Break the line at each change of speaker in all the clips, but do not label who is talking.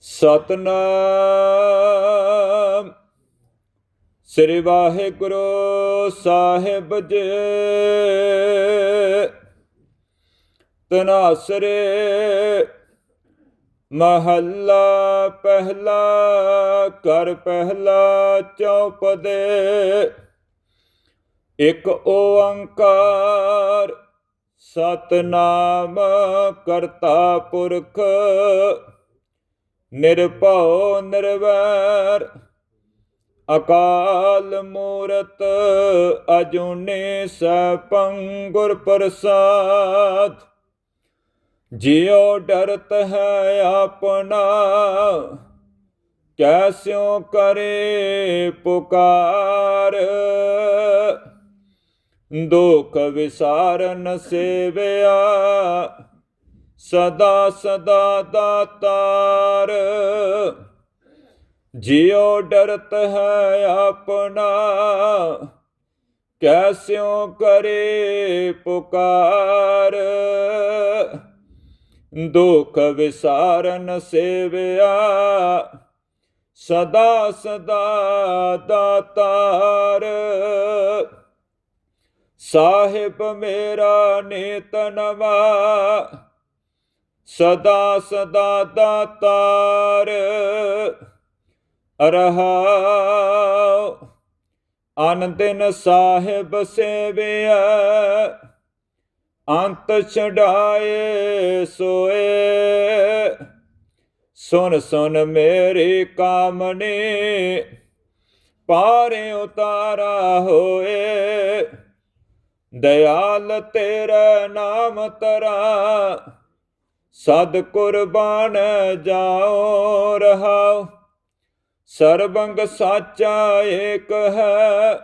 ਸਤਨਾਮ। ਸ੍ਰੀ ਵਾਹਿਗੁਰੂ ਸਾਹਿਬ ਜੀ। ਤਨਾਸਰੇ ਮਹੱਲਾ ਪਹਿਲਾ ਕਰ ਪਹਿਲਾ ਚੌਪਦੇ। ਇੱਕ ਓੰਕਾਰ, ਸਤਨਾਮ ਕਰਤਾ ਪੁਰਖ। ਨਿਰਭਉ ਨਿਰਵੈਰ, ਅਕਾਲ ਮੂਰਤ ਅਜੂਨੀ ਸੈਭੰ ਗੁਰ ਪ੍ਰਸਾਦ। ਜਿਉ ਡਰਤ ਹੈ ਆਪਣਾ ਕੈਸਿਉ ਕਰੇ ਪੁਕਾਰ। ਦੁਖ ਵਿਸਾਰਨ ਸੇਵਿਆ ਸਦਾ ਸਦਾ ਦਾਤਾਰ। ਜਿਉ ਡਰਤ ਹੈ ਆਪਣਾ ਕੈਸਿਓ ਕਰੇ ਪੁਕਾਰ। ਦੁਖ ਵਿਸਾਰਨ ਸੇਵਿਆ, ਸਦਾ ਸਦਾ ਦਾਤਾਰ। ਸਾਹਿਬ ਮੇਰਾ ਨੇਤ ਨਵਾ ਸਦਾ ਸਦਾ ਦਾਤਾਰ ਰਹਾਉ। ਅਨ ਦਿਨ ਸਾਹਿਬ ਸੇਵਿਆ ਅੰਤ ਛਡਾਏ ਸੋਏ। ਸੁਨ ਸੁਨ ਮੇਰੀ ਕਾਮਨੇ ਪਾਰੇ ਉਤਾਰਾ ਹੋਏ। ਦਇਆਲ ਤੇਰਾ ਨਾਮ ਤਰਾ ਸਦ ਕੁਰਬਾਨ ਜਾਓ ਰਹਾਉ ਸਰਬੰਗ ਸਾਚਾ ਏਕ ਹੈ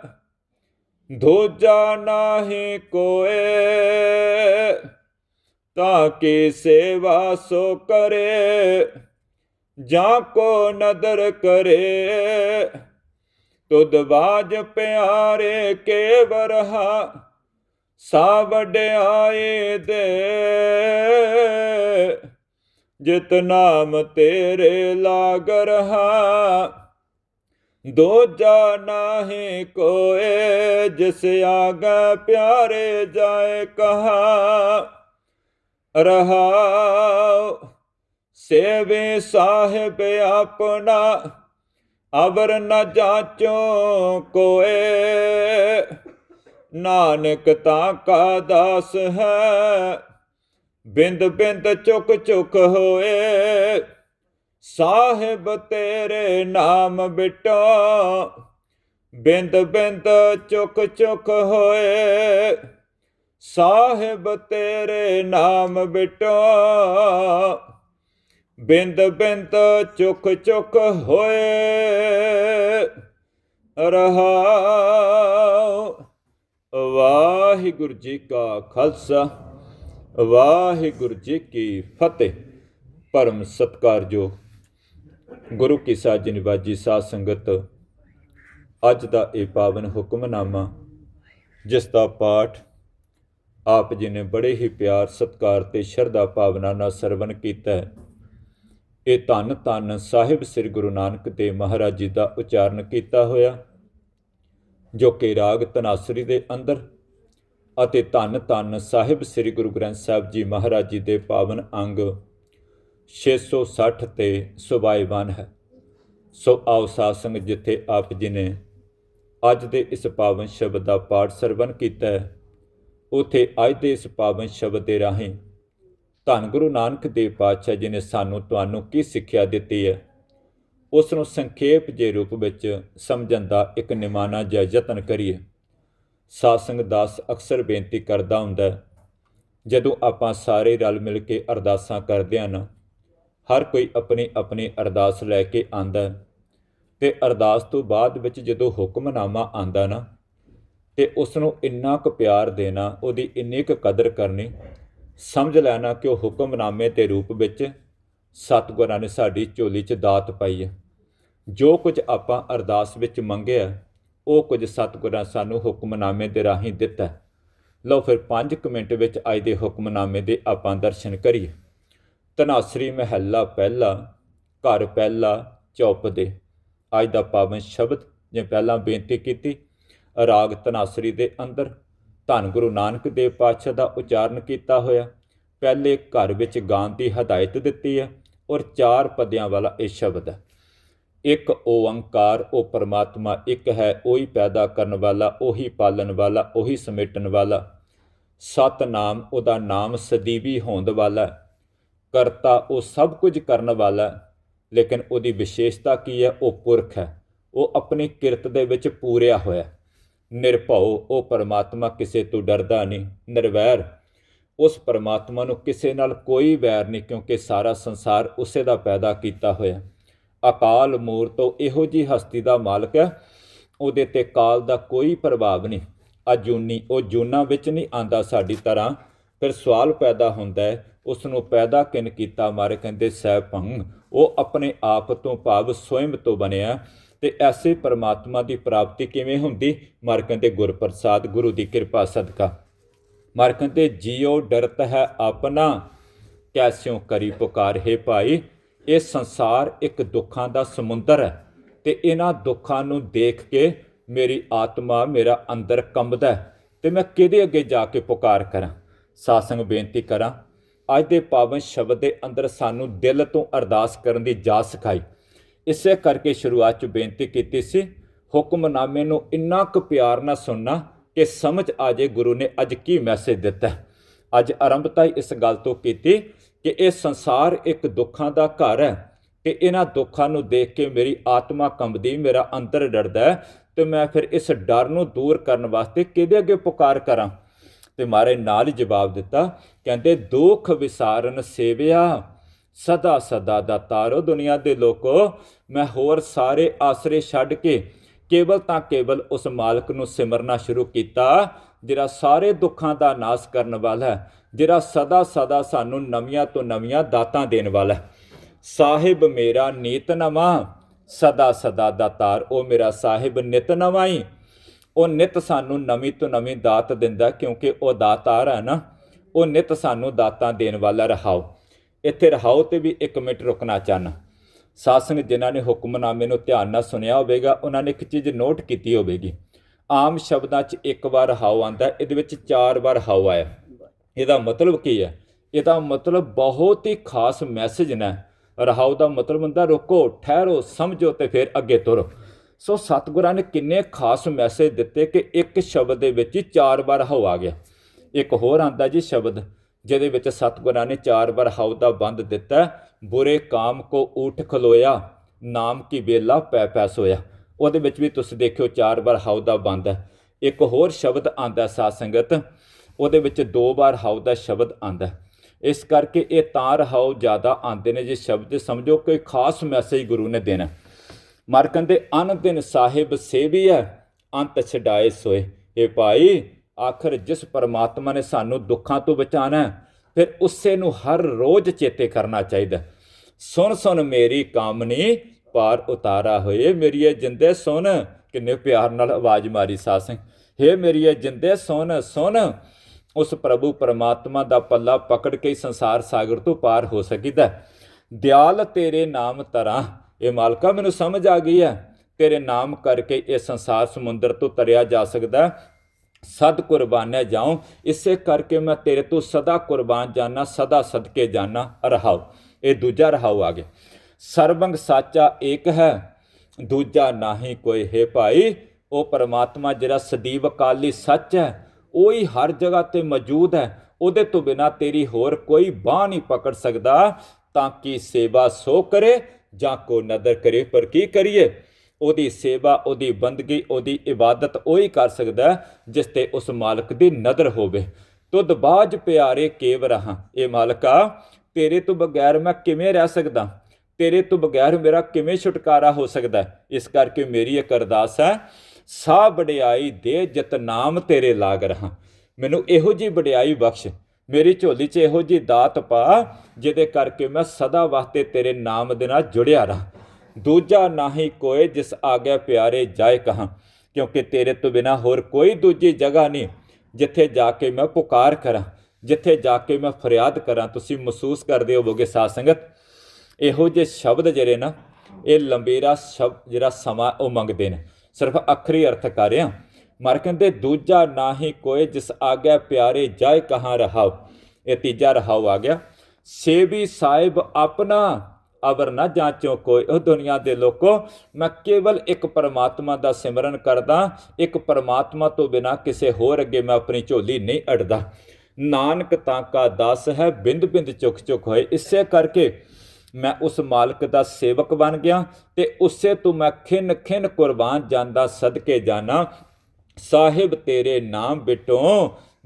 ਦੂਜਾ ਨਾਹੀ ਕੋਏ। ਤਾਂ ਕੀ ਸੇਵਾ ਸੋ ਕਰੇ, ਜਾਂ ਕੋ ਨਦਰ ਕਰੇ। ਤੁਧ ਬਾਜ ਪਿਆਰੇ ਕੇ ਵਰਹਾ ਸਾ ਵਡਿਆਏ ਦੇ। ਜਿਤ ਨਾਮ ਤੇਰੇ ਲਾਗ ਰਹਾ ਦੋਜਾ ਨਾਹੀ ਕੋਏ, ਜਿਸ ਆਗੇ ਪਿਆਰੇ ਜਾਏ ਕਹਾ। ਰਹਾਉ, ਸੇਵੇ ਸਾਹਿਬ ਆਪਣਾ, ਅਵਰ ਨ ਜਾਚੋ ਕੋਏ। ਨਾਨਕ ਤਾਂ ਕਾ ਦਾਸ ਹੈ। ਬਿੰਦ ਬਿੰਦ ਚੁਕ ਚੁਕ ਹੋਏ। ਸਾਹਿਬ ਤੇਰੇ ਨਾਮ ਬਿਟੋ। ਬਿੰਦ ਬਿੰਦ ਚੁਕ ਚੁਕ ਹੋਏ। ਸਾਹਿਬ ਤੇਰੇ ਨਾਮ ਬਿਟੋ। ਬਿੰਦ ਬਿੰਦ ਚੁਕ ਚੁਕ ਹੋਏ। ਰਹਾਉ। ਵਾਹਿਗੁਰੂ ਜੀ ਕਾ ਖਾਲਸਾ, ਵਾਹਿਗੁਰੂ ਜੀ ਕੀ ਫਤਿਹ। ਪਰਮ ਸਤਕਾਰਯੋਗ ਗੁਰੂ ਕੀ ਸਾਜ ਨਿਵਾਜੀ ਸਾਧ ਸੰਗਤ, ਅੱਜ ਦਾ ਇਹ ਪਾਵਨ ਹੁਕਮਨਾਮਾ, ਜਿਸ ਦਾ ਪਾਠ ਆਪ ਜੀ ਨੇ ਬੜੇ ਹੀ ਪਿਆਰ, ਸਤਕਾਰ ਤੇ ਸ਼ਰਧਾ ਭਾਵਨਾ ਨਾਲ ਸਰਵਨ ਕੀਤਾ ਹੈ। ਇਹ ਧੰਨ ਧੰਨ ਸਾਹਿਬ ਸ੍ਰੀ ਗੁਰੂ ਨਾਨਕ ਦੇਵ ਮਹਾਰਾਜ ਜੀ ਦਾ ਉਚਾਰਨ ਕੀਤਾ ਹੋਇਆ। ਜੋ ਕਿ ਰਾਗ ਤਨਾਸਰੀ ਦੇ ਅੰਦਰ ਅਤੇ ਧੰਨ ਧੰਨ ਸਾਹਿਬ ਸ੍ਰੀ ਗੁਰੂ ਗ੍ਰੰਥ ਸਾਹਿਬ ਜੀ ਮਹਾਰਾਜ ਜੀ ਦੇ ਪਾਵਨ ਅੰਗ 660 ਤੇ ਸੁਭਾਈਵਾਨ ਹੈ। ਸੋ ਆਓ ਸਾਧ ਸੰਗਤ ਜਿੱਥੇ ਆਪ ਜੀ ਨੇ ਅੱਜ ਦੇ ਇਸ ਪਾਵਨ ਸ਼ਬਦ ਦਾ ਪਾਠ ਸਰਵਨ ਕੀਤਾ ਹੈ, ਉਥੇ ਅੱਜ ਦੇ ਇਸ ਪਾਵਨ ਸ਼ਬਦ ਦੇ ਰਾਹੀਂ ਧੰਨ ਗੁਰੂ ਨਾਨਕ ਦੇਵ ਪਾਤਸ਼ਾਹ ਜੀ ਨੇ ਸਾਨੂੰ ਤੁਹਾਨੂੰ ਕੀ ਸਿੱਖਿਆ ਦਿੱਤੀ ਹੈ? ਉਸ ਨੂੰ ਸੰਖੇਪ ਜੇ ਰੂਪ ਵਿੱਚ ਸਮਝਣ ਦਾ ਇੱਕ ਨਿਮਾਨਾ ਜਿਹਾ ਯਤਨ ਕਰੀਏ। ਸਾਧ ਦਾਸ ਅਕਸਰ ਬੇਨਤੀ ਕਰਦਾ ਹੁੰਦਾ ਜਦੋਂ ਆਪਾਂ ਸਾਰੇ ਰਲ ਮਿਲ ਕੇ ਅਰਦਾਸਾਂ ਕਰਦੇ ਹਾਂ ਨਾ, ਹਰ ਕੋਈ ਆਪਣੀ ਆਪਣੀ ਅਰਦਾਸ ਲੈ ਕੇ ਆਂਦਾ ਹੈ ਤੇ ਅਰਦਾਸ ਤੋਂ ਬਾਅਦ ਵਿੱਚ ਜਦੋਂ ਹੁਕਮਨਾਮਾ ਆਂਦਾ ਨਾ, ਤੇ ਉਸ ਨੂੰ ਇੰਨਾ ਕੁ ਪਿਆਰ ਦੇਣਾ, ਉਹਦੀ ਇੰਨੀ ਕੁ ਕਦਰ ਕਰਨੀ, ਸਮਝ ਲੈਣਾ ਕਿ ਉਹ ਹੁਕਮਨਾਮੇ ਦੇ ਰੂਪ ਵਿੱਚ ਸਤਿਗੁਰਾਂ ਨੇ ਸਾਡੀ ਝੋਲੀ 'ਚ ਦਾਤ ਪਾਈ ਹੈ। ਜੋ ਕੁਝ ਆਪਾਂ ਅਰਦਾਸ ਵਿੱਚ ਮੰਗਿਆ ਉਹ ਕੁਝ ਸਤਿਗੁਰਾਂ ਸਾਨੂੰ ਹੁਕਮਨਾਮੇ ਦੇ ਰਾਹੀਂ ਦਿੱਤਾ ਲਓ ਫਿਰ 5 ਮਿੰਟ ਵਿੱਚ ਅੱਜ ਦੇ ਹੁਕਮਨਾਮੇ ਦੇ ਆਪਾਂ ਦਰਸ਼ਨ ਕਰੀਏ। ਤਨਾਸਰੀ ਮਹਿਲਾ ਪਹਿਲਾ, ਘਰ ਪਹਿਲਾ, ਚੌਪ ਦੇ। ਅੱਜ ਦਾ ਪਾਵਨ ਸ਼ਬਦ, ਜਿਵੇਂ ਪਹਿਲਾਂ ਬੇਨਤੀ ਕੀਤੀ, ਰਾਗ ਤਨਾਸਰੀ ਦੇ ਅੰਦਰ। ਧੰਨ ਗੁਰੂ ਨਾਨਕ ਦੇਵ ਪਾਤਸ਼ਾਹ ਦਾ ਉਚਾਰਨ ਕੀਤਾ ਹੋਇਆ। ਪਹਿਲੇ ਘਰ ਵਿੱਚ ਗਾਉਣ ਦੀ ਹਦਾਇਤ ਦਿੱਤੀ ਹੈ ਔਰ ਚਾਰ ਪਦਿਆਂ ਵਾਲਾ ਇਹ ਸ਼ਬਦ ਹੈ। ਇੱਕ ਓੰਕਾਰ, ਉਹ ਪਰਮਾਤਮਾ, ਇੱਕ ਹੈ ਉਹੀ ਪੈਦਾ ਕਰਨ ਵਾਲਾ, ਉਹੀ ਪਾਲਣ ਵਾਲਾ, ਉਹੀ ਸਮੇਟਣ ਵਾਲਾ। ਸਤਨਾਮ ਉਹਦਾ ਨਾਮ ਸਦੀਵੀ ਹੋਂਦ ਵਾਲਾ ਕਰਤਾ ਉਹ ਸਭ ਕੁਝ ਕਰਨ ਵਾਲਾ ਲੇਕਿਨ ਉਹਦੀ ਵਿਸ਼ੇਸ਼ਤਾ ਕੀ ਹੈ? ਉਹ ਪੁਰਖ ਹੈ। ਉਹ ਆਪਣੀ ਕਿਰਤ ਦੇ ਵਿੱਚ ਪੂਰਿਆ ਹੋਇਆ ਹੈ। ਨਿਰਭਉ, ਉਹ ਪਰਮਾਤਮਾ, ਕਿਸੇ ਤੋਂ ਡਰਦਾ ਨਹੀਂ, ਨਿਰਵੈਰ। ਉਸ ਪਰਮਾਤਮਾ ਨੂੰ ਕਿਸੇ ਨਾਲ ਕੋਈ ਵੈਰ ਨਹੀਂ, ਕਿਉਂਕਿ ਸਾਰਾ ਸੰਸਾਰ ਉਸੇ ਦਾ ਪੈਦਾ ਕੀਤਾ ਹੋਇਆ ਅਕਾਲ ਮੂਰਤੋ ਇਹੋ ਜੀ ਹਸਤੀ ਦਾ ਮਾਲਕ ਹੈ, ਉਹਦੇ ਤੇ ਕਾਲ ਦਾ ਕੋਈ ਪ੍ਰਭਾਵ ਨਹੀਂ। ਅਜੂਨੀ ਉਹ ਜੂਨਾ ਵਿੱਚ ਨਹੀਂ ਆਂਦਾ ਸਾਡੀ ਤਰ੍ਹਾਂ। ਫਿਰ ਸਵਾਲ ਪੈਦਾ ਹੁੰਦਾ ਹੈ ਉਸ ਨੂੰ ਪੈਦਾ ਕਿਨ ਕੀਤਾ ਮਾਰੇ ਕਹਿੰਦੇ ਸਹਿ ਭੰਗ, ਉਹ ਆਪਣੇ ਆਪ ਤੋਂ ਭਾਵ ਸਵੈਮ ਤੋਂ ਬਣਿਆ ਤੇ ਐਸੇ ਪਰਮਾਤਮਾ ਦੀ ਪ੍ਰਾਪਤੀ ਕਿਵੇਂ ਹੁੰਦੀ? ਮਾਰ ਕਹਿੰਦੇ, ਗੁਰਪ੍ਰਸਾਦ, ਗੁਰੂ ਦੀ ਕਿਰਪਾ, ਸਦਕਾ। ਮਾਰ ਕਹਿੰਦੇ ਜਿਉ ਡਰਤ ਹੈ ਆਪਣਾ, ਕੈਸਿਓ ਕਰੀ ਪੁਕਾਰ, ਹੈ ਭਾਈ ਇਹ ਸੰਸਾਰ ਇੱਕ ਦੁੱਖਾਂ ਦਾ ਸਮੁੰਦਰ ਹੈ ਤੇ ਇਹਨਾਂ ਦੁੱਖਾਂ ਨੂੰ ਦੇਖ ਕੇ ਮੇਰੀ ਆਤਮਾ ਮੇਰਾ ਅੰਦਰ ਕੰਬਦਾ ਹੈ ਤੇ ਮੈਂ ਕਿਹਦੇ ਅੱਗੇ ਜਾ ਕੇ ਪੁਕਾਰ ਕਰਾਂ? ਸਾਸੰਗ ਬੇਨਤੀ ਕਰਾਂ, ਅੱਜ ਦੇ ਪਾਵਨ ਸ਼ਬਦ ਦੇ ਅੰਦਰ ਸਾਨੂੰ ਦਿਲ ਤੋਂ ਅਰਦਾਸ ਕਰਨ ਦੀ ਜਾਚ ਸਿਖਾਈ। ਇਸੇ ਕਰਕੇ ਸ਼ੁਰੂਆਤ 'ਚ ਬੇਨਤੀ ਕੀਤੀ ਸੀ, ਹੁਕਮਨਾਮੇ ਨੂੰ ਇੰਨਾ ਕੁ ਪਿਆਰ ਨਾਲ ਸੁਣਨਾ ਕਿ ਸਮਝ ਆ ਜੇ ਗੁਰੂ ਨੇ ਅੱਜ ਕੀ ਮੈਸੇਜ ਦਿੱਤਾ ਅੱਜ ਆਰੰਭਤਾ ਇਸ ਗੱਲ ਤੋਂ ਕੀਤੀ ਕਿ ਇਹ ਸੰਸਾਰ ਇੱਕ ਦੁੱਖਾਂ ਦਾ ਘਰ ਹੈ ਤੇ ਇਹਨਾਂ ਦੁੱਖਾਂ ਨੂੰ ਦੇਖ ਕੇ ਮੇਰੀ ਆਤਮਾ ਕੰਬਦੀ, ਮੇਰਾ ਅੰਦਰ ਡਰਦਾ ਹੈ ਤੇ ਮੈਂ ਫਿਰ ਇਸ ਡਰ ਨੂੰ ਦੂਰ ਕਰਨ ਵਾਸਤੇ ਕਿਹਦੇ ਅੱਗੇ ਪੁਕਾਰ ਕਰਾਂ? ਤੇ ਮਾਰੇ ਨਾਲ ਹੀ ਜਵਾਬ ਦਿੱਤਾ, ਕਹਿੰਦੇ, ਦੁੱਖ ਵਿਸਾਰਨ ਸੇਵਿਆ, ਸਦਾ ਸਦਾ ਦਾ ਤਾਰੋ ਦੁਨੀਆ ਦੇ ਲੋਕੋ, ਮੈਂ ਹੋਰ ਸਾਰੇ ਆਸਰੇ ਛੱਡ ਕੇ ਕੇਵਲ ਤਾਂ ਕੇਵਲ ਉਸ ਮਾਲਕ ਨੂੰ ਸਿਮਰਨਾ ਸ਼ੁਰੂ ਕੀਤਾ ਜਿਹੜਾ ਸਾਰੇ ਦੁੱਖਾਂ ਦਾ ਨਾਸ਼ ਕਰਨ ਵਾਲਾ ਹੈ, ਜਿਹੜਾ ਸਦਾ ਸਦਾ ਸਾਨੂੰ ਨਵੀਆਂ ਤੋਂ ਨਵੀਆਂ ਦਾਤਾਂ ਦੇਣ ਵਾਲਾ ਹੈ। ਸਾਹਿਬ ਮੇਰਾ ਨੀਤ ਨਵਾਂ, ਸਦਾ ਸਦਾ ਦਾਤਾਰ ਉਹ ਮੇਰਾ ਸਾਹਿਬ ਨਿਤ ਨਵਾਂ ਹੀ ਉਹ ਨਿਤ ਸਾਨੂੰ ਨਵੀਂ ਤੋਂ ਨਵੀਂ ਦਾਤ ਦਿੰਦਾ ਕਿਉਂਕਿ ਉਹ ਦਾਤਾਰ ਹੈ ਨਾ। ਉਹ ਨਿਤ ਸਾਨੂੰ ਦਾਤਾਂ ਦੇਣ ਵਾਲਾ ਰਹਾਓ। ਇੱਥੇ ਰਹਾਓ ਤੇ ਵੀ 1 ਮਿੰਟ ਰੁਕਣਾ ਚਾਹਨਾ ਸਾਸੰਗ ਜਿਨ੍ਹਾਂ ਨੇ ਹੁਕਮਨਾਮੇ ਨੂੰ ਧਿਆਨ ਨਾਲ ਸੁਣਿਆ ਹੋਵੇਗਾ, ਉਹਨਾਂ ਨੇ ਇੱਕ ਚੀਜ਼ ਨੋਟ ਕੀਤੀ ਹੋਵੇਗੀ। ਆਮ ਸ਼ਬਦਾਂ 'ਚ ਇੱਕ ਵਾਰ ਹਾਉ ਆਂਦਾ, ਇਹਦੇ ਵਿੱਚ ਚਾਰ ਵਾਰ ਹਾਉ ਆਇਆ। ਇਹਦਾ ਮਤਲਬ ਕੀ ਹੈ? ਇਹਦਾ ਮਤਲਬ ਬਹੁਤ ਹੀ ਖਾਸ ਮੈਸੇਜ ਨੇ। ਰਹਾਉ ਦਾ ਮਤਲਬ ਹੁੰਦਾ, ਰੁਕੋ, ਠਹਿਰੋ, ਸਮਝੋ ਤੇ ਫਿਰ ਅੱਗੇ ਤੁਰੋ। ਸੋ ਸਤਿਗੁਰਾਂ ਨੇ ਕਿੰਨੇ ਖਾਸ ਮੈਸੇਜ ਦਿੱਤੇ ਕਿ ਇੱਕ ਸ਼ਬਦ ਦੇ ਵਿੱਚ ਹੀ ਚਾਰ ਵਾਰ ਹਾਉ ਆ ਗਿਆ। ਇੱਕ ਹੋਰ ਆਂਦਾ ਜੀ ਸ਼ਬਦ, ਜਿਹਦੇ ਵਿੱਚ ਸਤਿਗੁਰਾਂ ਨੇ ਚਾਰ ਵਾਰ ਹਾਉ ਦਾ ਬੰਦ ਦਿੱਤਾ, ਬੁਰੇ ਕਾਮ ਕੋ ਊਠ ਖਲੋਇਆ, ਨਾਮ ਕੀ ਵੇਲਾ ਪੈ ਪੈ ਸੋਇਆ। ਉਹਦੇ ਵਿੱਚ ਵੀ ਤੁਸੀਂ ਦੇਖਿਓ ਚਾਰ ਵਾਰ ਹਾਉ ਦਾ ਬੰਦ ਹੈ। ਇੱਕ ਹੋਰ ਸ਼ਬਦ ਆਂਦਾ ਸਾਧ ਸੰਗਤ, ਉਹਦੇ ਵਿੱਚ ਦੋ ਵਾਰ ਹਾਉ ਦਾ ਸ਼ਬਦ ਆਂਦਾ ਇਸ ਕਰਕੇ ਇਹ ਤਾਂ ਰਹਾਉ ਜ਼ਿਆਦਾ ਆਂਦੇ ਨੇ, ਜੇ ਸ਼ਬਦ ਸਮਝੋ ਕੋਈ ਖਾਸ ਮੈਸੇਜ ਗੁਰੂ ਨੇ ਦੇਣਾ। ਮਰ ਕਹਿੰਦੇ, ਅਨ ਦਿਨ ਸਾਹਿਬ ਹੈ, ਅੰਤ ਛਡਾਏ ਸੋਏ। ਇਹ ਭਾਈ, ਆਖਰ ਜਿਸ ਪਰਮਾਤਮਾ ਨੇ ਸਾਨੂੰ ਦੁੱਖਾਂ ਤੋਂ ਬਚਾਣਾ ਫਿਰ ਉਸੇ ਨੂੰ ਹਰ ਰੋਜ਼ ਚੇਤੇ ਕਰਨਾ ਚਾਹੀਦਾ ਸੁਣ ਸੁਣ ਮੇਰੀ ਕਾਮਨੀ ਪਾਰ ਉਤਾਰਾ ਹੋਏ। ਮੇਰੀਏ ਜਿੰਦੇ ਸੁਣ, ਕਿੰਨੇ ਪਿਆਰ ਨਾਲ ਆਵਾਜ਼ ਮਾਰੀ ਸਾਸਿੰ ਹੇ ਮੇਰੀਏ ਜਿੰਦੇ ਸੁਣ ਸੁਣ, ਉਸ ਪ੍ਰਭੂ ਪਰਮਾਤਮਾ ਦਾ ਪੱਲਾ ਪਕੜ ਕੇ ਸੰਸਾਰ ਸਾਗਰ ਤੋਂ ਪਾਰ ਹੋ ਸਕੀਦਾ। ਦਿਆਲ ਤੇਰੇ ਨਾਮ ਤਰਾਂ ਇਹ ਮਾਲਕਾ ਮੈਨੂੰ ਸਮਝ ਆ ਗਈ ਹੈ। ਤੇਰੇ ਨਾਮ ਕਰਕੇ ਇਹ ਸੰਸਾਰ ਸਮੁੰਦਰ ਤੋਂ ਤਰਿਆ ਜਾ ਸਕਦਾ। ਸਦ ਕੁਰਬਾਨਿਆ ਜਾਉ। ਇਸੇ ਕਰਕੇ ਮੈਂ ਤੇਰੇ ਤੋਂ ਸਦਾ ਕੁਰਬਾਨ ਜਾਣਾ ਸਦਾ ਸਦਕੇ ਜਾਣਾ ਰਹਾਉ ਇਹ ਦੂਜਾ ਰਹਾਉ ਆ ਗਿਆ। ਸਰਬੰਗ ਸਾਚਾ ਏਕ ਹੈ, ਦੂਜਾ ਨਾਹੀ ਕੋਈ ਹੈ ਭਾਈ। ਉਹ ਪਰਮਾਤਮਾ ਜਿਹੜਾ ਸਦੀਵ ਅਕਾਲੀ ਸੱਚ ਹੈ, ਉਹ ਹੀ ਹਰ ਜਗ੍ਹਾ ਤੇ ਮੌਜੂਦ ਹੈ। ਉਹਦੇ ਤੋਂ ਬਿਨਾ ਤੇਰੀ ਹੋਰ ਕੋਈ ਬਾਹ ਨਹੀਂ ਪਕੜ ਸਕਦਾ। ਤਾਂ ਕਿ ਸੇਵਾ ਸੋ ਕਰੇ ਜਾਂ ਕੋ ਨਦਰ ਕਰੇ, ਪਰ ਕੀ ਕਰੀਏ? ਉਹਦੀ ਸੇਵਾ, ਉਹਦੀ ਬੰਦਗੀ, ਉਹਦੀ ਇਬਾਦਤ ਉਹੀ ਕਰ ਸਕਦਾ ਜਿਸ ਤੇ ਉਸ ਮਾਲਕ ਦੀ ਨਦਰ ਹੋਵੇ। ਤੁਧ ਬਾਜ ਪਿਆਰੇ ਕੇਵ ਰਹਾ ਇਹ ਮਾਲਕਾ, ਤੇਰੇ ਤੋਂ ਬਗੈਰ ਮੈਂ ਕਿਵੇਂ ਰਹਿ ਸਕਦਾ? ਤੇਰੇ ਤੋਂ ਬਗੈਰ ਮੇਰਾ ਕਿਵੇਂ ਛੁਟਕਾਰਾ ਹੋ ਸਕਦਾ ਇਸ ਕਰਕੇ ਮੇਰੀ ਇੱਕ ਅਰਦਾਸ ਹੈ ਸਾ ਵਡਿਆਈ ਦੇ ਜਿਤ ਨਾਮ ਤੇਰੇ ਲਾਗ ਰਹਾ। ਮੈਨੂੰ ਇਹੋ ਜੀ ਵਡਿਆਈ ਬਖਸ਼। ਮੇਰੀ ਝੋਲੀ 'ਚ ਇਹੋ ਜੀ ਦਾਤ ਪਾ, ਜਿਹਦੇ ਕਰਕੇ ਮੈਂ ਸਦਾ ਵਾਸਤੇ ਤੇਰੇ ਨਾਮ ਦੇ ਨਾਲ ਜੁੜਿਆ ਰਹਾ। ਦੂਜਾ ਨਾਹੀ ਕੋਏ ਜਿਸ ਆਗਿਆ ਪਿਆਰੇ ਜਾਏ ਕਹਾਂ, ਕਿਉਂਕਿ ਤੇਰੇ ਤੋਂ ਬਿਨਾ ਹੋਰ ਕੋਈ ਦੂਜੀ ਜਗ੍ਹਾ ਨਹੀਂ, ਜਿੱਥੇ ਜਾ ਕੇ ਮੈਂ ਪੁਕਾਰ ਕਰਾਂ, ਜਿੱਥੇ ਜਾ ਕੇ ਮੈਂ ਫਰਿਆਦ ਕਰਾਂ। ਤੁਸੀਂ ਮਹਿਸੂਸ ਕਰਦੇ ਹੋਵੋਗੇ ਸਾਧ ਸੰਗਤ ਇਹੋ ਜਿਹੇ ਸ਼ਬਦ ਜਿਹੜੇ ਨਾ, ਇਹ ਲੰਬੇਰਾ ਸ਼ਬਦ ਜਿਹੜਾ ਸਮਾਂ ਉਹ ਮੰਗਦੇ ਨੇ। ਸਿਰਫ ਅੱਖਰੀ ਅਰਥ ਕਰ ਰਿਹਾ ਮਰ ਕਹਿੰਦੇ, ਦੂਜਾ ਨਾ ਹੀ ਕੋਈ ਜਿਸ ਆਗਿਆ ਪਿਆਰੇ ਜਾਏ ਕਹਾਂ ਰਹਾਓ ਇਹ ਤੀਜਾ ਰਹਾਓ ਆ ਗਿਆ। ਸੇਵੀ ਸਾਹਿਬ ਆਪਣਾ ਅਵਰ ਨਾ ਜਾਂਚੋ ਕੋਈ। ਉਹ ਦੁਨੀਆ ਦੇ ਲੋਕੋ, ਮੈਂ ਕੇਵਲ ਇੱਕ ਪਰਮਾਤਮਾ ਦਾ ਸਿਮਰਨ ਕਰਦਾ, ਇੱਕ ਪਰਮਾਤਮਾ ਤੋਂ ਬਿਨਾ ਕਿਸੇ ਹੋਰ ਅੱਗੇ ਮੈਂ ਆਪਣੀ ਝੋਲੀ ਨਹੀਂ ਅੜਦਾ। ਨਾਨਕ ਤਾਂ ਕਾ ਦਾਸ ਹੈ ਬਿੰਦ ਬਿੰਦ ਚੁੱਕ ਚੁੱਕ ਹੋਏ। ਇਸੇ ਕਰਕੇ ਮੈਂ ਉਸ ਮਾਲਕ ਦਾ ਸੇਵਕ ਬਣ ਗਿਆ ਤੇ ਉਸੇ ਤੋਂ ਮੈਂ ਖਿੰਨ ਖਿੰਨ ਕੁਰਬਾਨ ਜਾਂਦਾ ਸਦਕੇ ਜਾਣਾ ਸਾਹਿਬ, ਤੇਰੇ ਨਾਮ ਬਿਟੋ।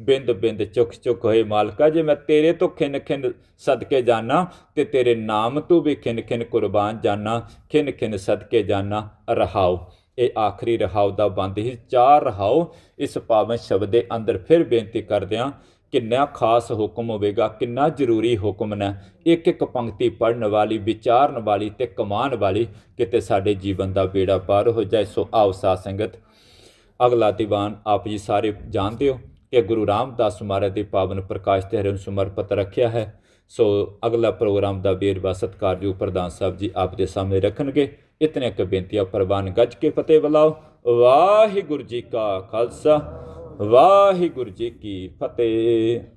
ਬਿੰਦ ਬਿੰਦ ਚੁੱਕ ਚੁੱਕ ਹੋਏ ਮਾਲਕਾ, ਜੇ ਮੈਂ ਤੇਰੇ ਤੋਂ ਖਿੰਨ ਖਿੰਨ ਸਦਕੇ ਜਾਣਾ ਤੇ ਤੇਰੇ ਨਾਮ ਤੋਂ ਵੀ ਖਿੰਨ ਖਿੰਨ ਕੁਰਬਾਨ ਜਾਣਾ ਖਿੰਨ ਖਿੰਨ ਸਦਕੇ ਜਾਣਾ ਰਹਾਓ, ਇਹ ਆਖਰੀ ਰਹਾਉ ਦਾ ਬੰਦ ਹੀ ਚਾਰ ਰਹਾਉ ਇਸ ਪਾਵਨ ਸ਼ਬਦ ਦੇ ਅੰਦਰ ਫਿਰ ਬੇਨਤੀ ਕਰਦਿਆਂ ਕਿੰਨਾ ਖਾਸ ਹੁਕਮ ਹੋਵੇਗਾ, ਕਿੰਨਾ ਜ਼ਰੂਰੀ ਹੁਕਮ ਨੇ ਇੱਕ ਇੱਕ ਪੰਕਤੀ ਪੜਨ ਵਾਲੀ, ਵਿਚਾਰਨ ਵਾਲੀ ਤੇ ਕਮਾਨ ਵਾਲੀ ਕਿਤੇ ਸਾਡੇ ਜੀਵਨ ਦਾ ਬੇੜਾ ਪਾਰ ਹੋ ਜਾਏ। ਸੋ ਆਓ ਸਾਧ ਸੰਗਤ, ਅਗਲਾ ਦੀਵਾਨ ਆਪ ਜੀ ਸਾਰੇ ਜਾਣਦੇ ਹੋ ਕਿ ਗੁਰੂ ਰਾਮਦਾਸ ਮਹਾਰਾਜ ਦੇ ਪਾਵਨ ਪ੍ਰਕਾਸ਼ ਤੇ ਹਰਿ ਸਮਰਪਿਤ ਰੱਖਿਆ ਹੈ। ਸੋ ਅਗਲਾ ਪ੍ਰੋਗਰਾਮ ਦਾ ਵੇਰਵਾ ਸਤਿਕਾਰਯੋਗ ਪ੍ਰਧਾਨ ਸਾਹਿਬ ਜੀ ਆਪ ਦੇ ਸਾਹਮਣੇ ਰੱਖਣਗੇ। ਇਤਨੇ ਕੁ ਬੇਨਤੀਆਂ, ਪ੍ਰਵਾਨ ਗੱਜ ਕੇ ਫਤਿਹ ਬੁਲਾਓ। ਵਾਹਿਗੁਰੂ ਜੀ ਕਾ ਖਾਲਸਾ। ਵਾਹਿਗੁਰੂ ਜੀ ਕੀ ਫਤਿਹ।